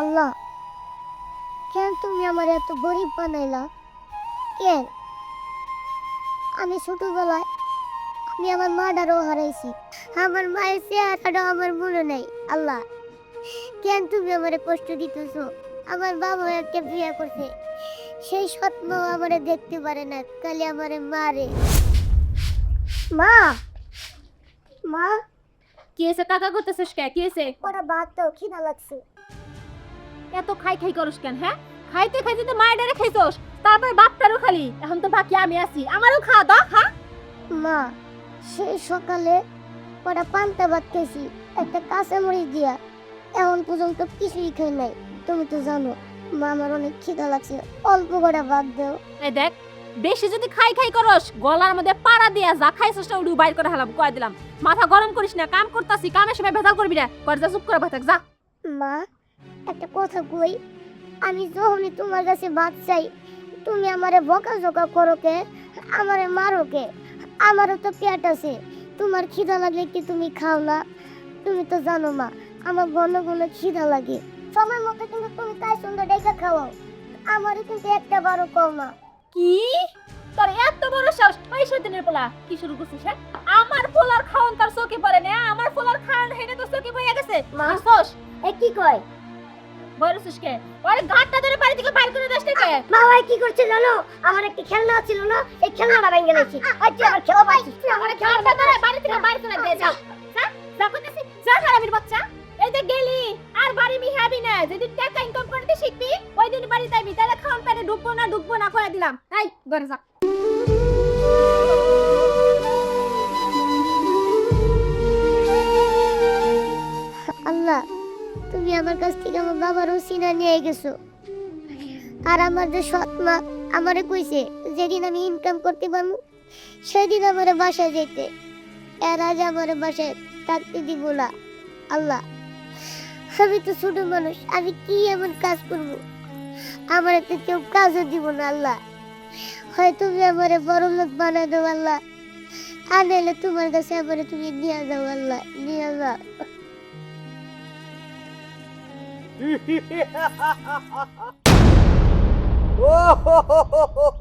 আল্লাহ কেন তুমি আমার এত গরিব বানাইলা? কেন? আমি ছোটবেলায় আমি আমার মা মাটারও হারাইছি। আমার মায়ের চেহারাটাও আমার মনে নেই আল্লাহ। কেন তুমি আমার কষ্ট দিতেছ? আমার বাবা একটা বিয়ে করছে। সেই স্বপ্ন আমারে দেখতে পারে না কালি আমারে মারে। মা! মা! কি হয়েছে কাকা করতেছিস কে? কি হয়েছে ওরা ভাত তো খিদা লাগছে। এত খাই খাই করস কেন হ্যাঁ? খাইতে খাইতে তো মায়ের ডারে খাইছস তারপর বাপটারও খালি। এখন তো বাকি আমি আছি আমারও খাওয়া দাও হ্যাঁ? মা সেই সকালে ওরা পান্তা ভাত খেয়েছি একটা কাঁচা মরিচ দিয়া। এখন পর্যন্ত কিছুই খাই নাই তুমি তো জানো মা আমার অনেক খিদা লাগছে অল্প করে ভাত দাও। এই দেখ বেশি যদি খাই খাই করস গলার মধ্যে পাড়া দিয়া যা খাইছস না উড়ু বাইর করে হালাম কয় দিলাম। মাথা গরম করিস না কাম করতাছি কামের সময় ভেজাল করবি না কর যা চুপ করে ভাতাক যা। মা একটা কথা কই? আমি যখনই তোমার কাছে ভাত চাই তুমি আমারে বকা জকা করো কে? আমারে মারো কে? আমারও তো পেট আছে। তোমার খিদা লাগলে কি তুমি খাও না? তুমি তো জানো মা আমার ঘন ঘন খিদা লাগে। সময় মতো কিন্তু তুমি তাই সুন্দর ডেকে খাওয়াও। আমারও কিন্তু একটা বারো কম না কি? তোর এত বড় সাহস? ওই শয়তানের পোলা কি শুরু করছিস হ্যাঁ? আমার পোলার খাওয়ান তার চোখে পড়ে না আমার পোলার খাওয়ান হেনে তো চোখে পড়ে গেছে। মা। এ কি কয়? বলছিস কে ওরে ঘাটটা ধরে বাড়ি থেকে বাইর করে দাস থেকে মা ভাই কি করছে জানো? আমার একটা খেলনা ছিল না এই খেলনাটা ভেঙে গেছে আচ্ছা আমার খেলা পাইছিস আমার ঘাটটা ধরে বাড়ি থেকে বাইর করে দে যা যা যা করতেছি যা হারামির বাচ্চা। এই যে গেলি আর বাড়ি মিহাবি না। যদি টাকা ইনকাম করতে শিখবি ওই দিন বাড়ি যাবি। তাহলে খাওয়ান পেটে ঢুকবো না ঢুকবো না করে দিলাম। এই ঘরে যা। আমার কাছ থেকে আমার বাবার সিনা নিয়ে গেছো। আর আমার যে সৎ মা আমারে কইছে, যেদিন আমি ইনকাম করতে পারব, সেদিন আমার বাসায় যেতে। এর আগে আমার বাসায় থাকতে দিব না, আল্লাহ। আমি তো ছোট মানুষ, আমি কি এমন কাজ করব? আমার তো কেউ কাজও দিব না, আল্লাহ। হয় তুমি আমার বড় লোক বানাই দাও, আল্লাহ। আর নাহলে তোমার কাছে আমার তুমি নিয়ে যাও, আল্লাহ, নিয়ে যাও। Oh,